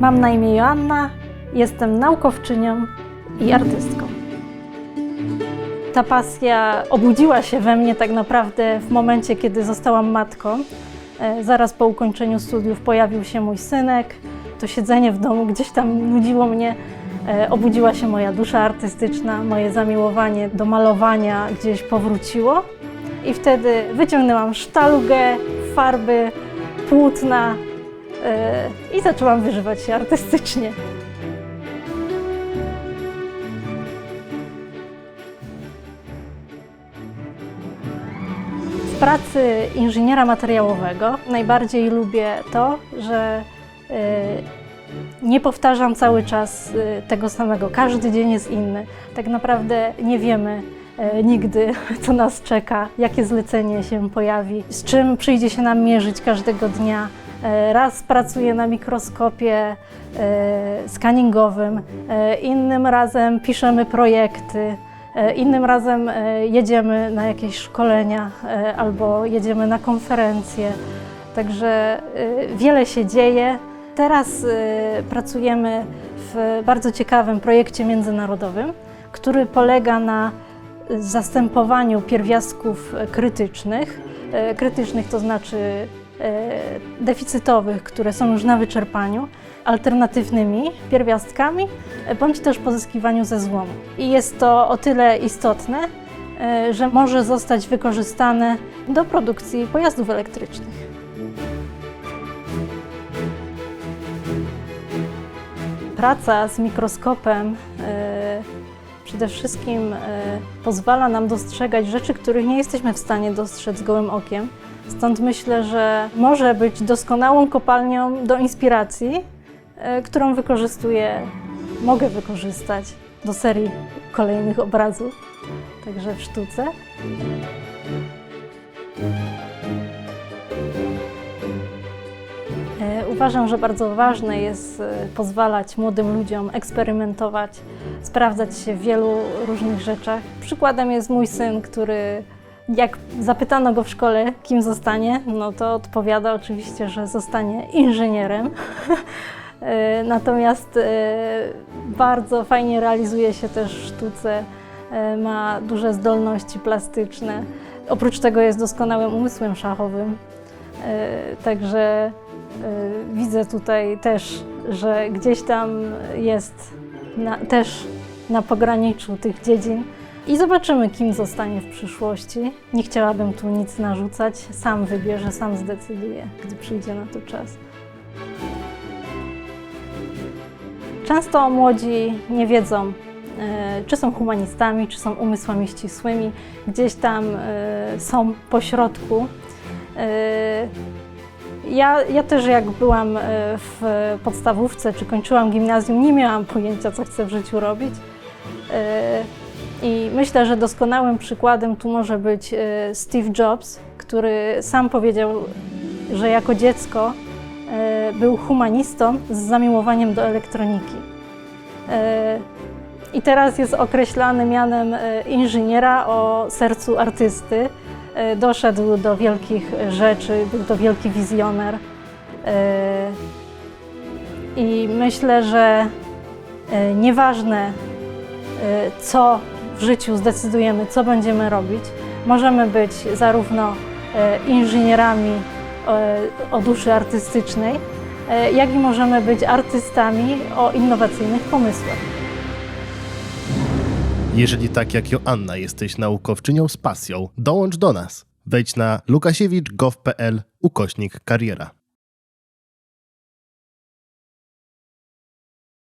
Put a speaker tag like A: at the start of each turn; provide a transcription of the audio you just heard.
A: Mam na imię Joanna, jestem naukowczynią i artystką. Ta pasja obudziła się we mnie tak naprawdę w momencie, kiedy zostałam matką. E, Zaraz po ukończeniu studiów pojawił się mój synek. To siedzenie w domu gdzieś tam nudziło mnie. E, Obudziła się moja dusza artystyczna, moje zamiłowanie do malowania gdzieś powróciło. I wtedy wyciągnęłam sztalugę, farby, płótna i zaczęłam wyżywać się artystycznie. W pracy inżyniera materiałowego najbardziej lubię to, że y, nie powtarzam cały czas y, tego samego. Każdy dzień jest inny. Tak naprawdę nie wiemy nigdy, co nas czeka, jakie zlecenie się pojawi, z czym przyjdzie się nam mierzyć każdego dnia. Y, Raz pracuję na mikroskopie y, skaningowym, y, innym razem piszemy projekty. E, Innym razem e, jedziemy na jakieś szkolenia e, albo jedziemy na konferencje. Także e, wiele się dzieje. Teraz e, pracujemy w bardzo ciekawym projekcie międzynarodowym, który polega na zastępowaniu pierwiastków e, krytycznych. E, Krytycznych to znaczy e, deficytowych, które są już na wyczerpaniu, alternatywnymi pierwiastkami, e, bądź też pozyskiwaniu ze złomu. I jest to o tyle istotne, e, że może zostać wykorzystane do produkcji pojazdów elektrycznych. Praca z mikroskopem e, przede wszystkim e, pozwala nam dostrzegać rzeczy, których nie jesteśmy w stanie dostrzec gołym okiem. Stąd myślę, że może być doskonałą kopalnią do inspiracji, e, którą wykorzystuję, mogę wykorzystać do serii kolejnych obrazów, także w sztuce. E, Uważam, że bardzo ważne jest e, pozwalać młodym ludziom eksperymentować, sprawdzać się w wielu różnych rzeczach. Przykładem jest mój syn, który jak zapytano go w szkole, kim zostanie, no to odpowiada oczywiście, że zostanie inżynierem. E, Natomiast e, bardzo fajnie realizuje się też w sztuce, e, ma duże zdolności plastyczne. Oprócz tego jest doskonałym umysłem szachowym. Także widzę tutaj też, że gdzieś tam jest na, też na pograniczu tych dziedzin. I zobaczymy, kim zostanie w przyszłości. Nie chciałabym tu nic narzucać. Sam wybierze, sam zdecyduje, gdy przyjdzie na to czas. Często młodzi nie wiedzą, e, czy są humanistami, czy są umysłami ścisłymi. Gdzieś tam e, są pośrodku. E, Ja, ja też jak byłam w podstawówce, czy kończyłam gimnazjum, nie miałam pojęcia, co chcę w życiu robić. I myślę, że doskonałym przykładem tu może być e, Steve Jobs, który sam powiedział, że jako dziecko e, był humanistą z zamiłowaniem do elektroniki. E, I teraz jest określany mianem inżyniera o sercu artysty. Doszedł do wielkich rzeczy, był to wielki wizjoner. I myślę, że nieważne, co w życiu zdecydujemy, co będziemy robić, możemy być zarówno e, inżynierami e, o duszy artystycznej, e, jak i możemy być artystami o innowacyjnych pomysłach.
B: Jeżeli tak jak Joanna jesteś naukowczynią z pasją, dołącz do nas. Wejdź na lukasiewicz.gov.pl ukośnik kariera.